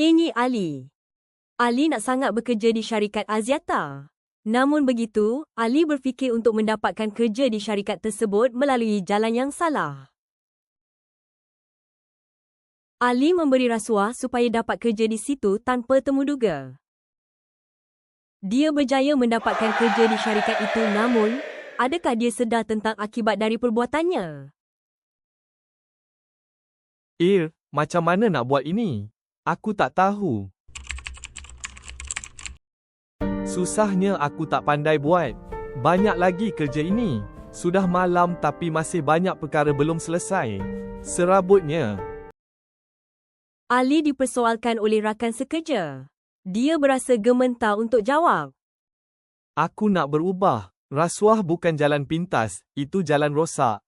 Ini Ali. Ali nak sangat bekerja di syarikat Aziata. Namun begitu, Ali berfikir untuk mendapatkan kerja di syarikat tersebut melalui jalan yang salah. Ali memberi rasuah supaya dapat kerja di situ tanpa temuduga. Dia berjaya mendapatkan kerja di syarikat itu namun, adakah dia sedar tentang akibat dari perbuatannya? Ir, macam mana nak buat ini? Aku tak tahu. Susahnya aku tak pandai buat. Banyak lagi kerja ini. Sudah malam tapi masih banyak perkara belum selesai. Serabutnya. Ali dipersoalkan oleh rakan sekerja. Dia berasa gementar untuk jawab. Aku nak berubah. Rasuah bukan jalan pintas, itu jalan rosak.